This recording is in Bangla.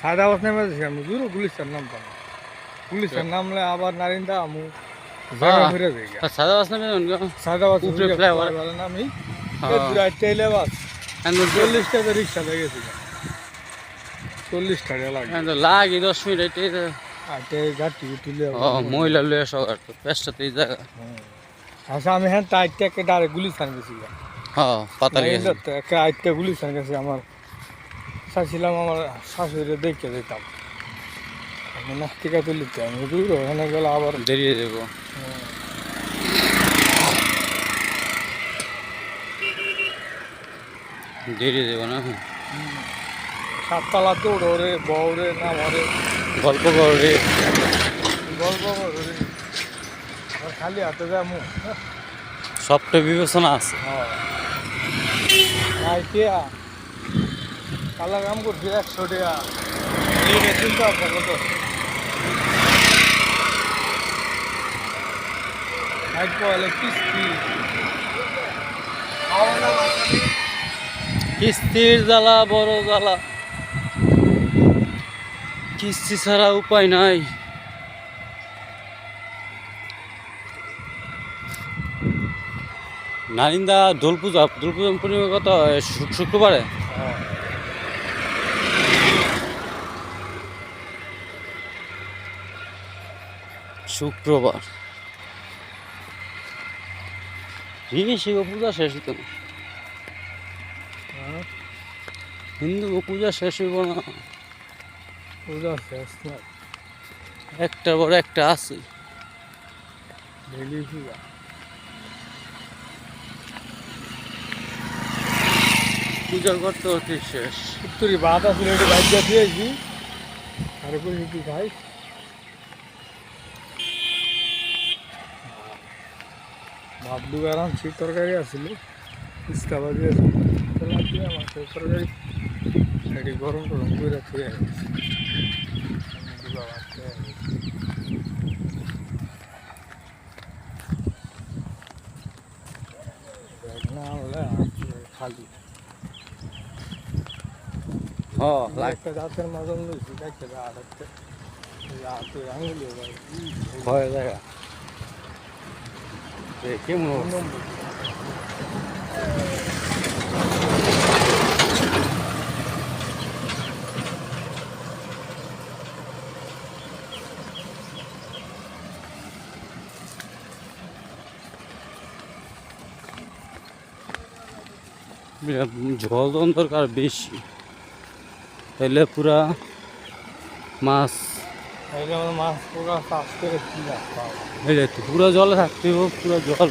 সাদা বাস নেমে যাচ্ছি আমি দূর গুলিস্তান নামতাম। গুলিস্তান নামলে আবার নারিন্দা আমু হ্যাঁ। ঘুরে যাই সাদা বাস নেবে সাদা বাস উপরে। নামি হ্যাঁ। চাইলে বাস। চল্লিশ টাকা রিক্সা লেগেছিল চল্লিশ টাকা লাগে। লাগে দশ মিনিট তুলে মহিলা লয়ে সব আর তো পেস্টটা জায়গা। আচ্ছা আমি হ্যাঁ টাইট থেকে ডাইরেক্ট গুলিস্তান গেছি হ্যাঁ পাতালি গেছে একটা আইটটা গুলিস্তান গেছে আমার। চাইছিলাম আমার শাশুড়ি দেখে দিতাম। আমি নাস্তিকা তুলিতে আমি দূর ওখানে গেলে আবার বেরিয়ে বেরিয়ে না? সাততলা দৌড় রে বউরে না মরে। গল্প করে গল্প খালি হাতে যাব সবটা বিবেচনা আছে। কালা কাম করছি একশো টাকা। এই চিন্তা ভাবনা কত? কিস্তির জ্বালা বড় জ্বালা। কিস্তি ছাড়া উপায় নাই। নারিন্দা দোল পূজা দোল পূজা পূর্ণিমা কত শুক্রবারে? শুক্রবার। আছে পূজা শেষ হতো না। হিন্দু পূজা শেষ হইব না। পূজা শেষ না একটা বড় একটা আছে। পূজা? পূজা করতে করতে শেষ। তুই ভাত আসলে একটু বাইক দিয়েছি আরে কই তুই খাই ভাত দুবার আনছি তরকারি আসছিল ফুচকা বাজি আসছিল মাছের তরকারি এটি গরম টরম করে খেয়ে আনলে খালি হ্যাঁ একটা দাঁতের মতন লইছি দেখতে আর একটা হাতে আঙুলি ভাই ভয় জায়গা কেমন নম্বর জল দন দরকার বেশি তাহলে পুরা মাছ মাছ পুরা পুরা জল থাকতে পুরা জল।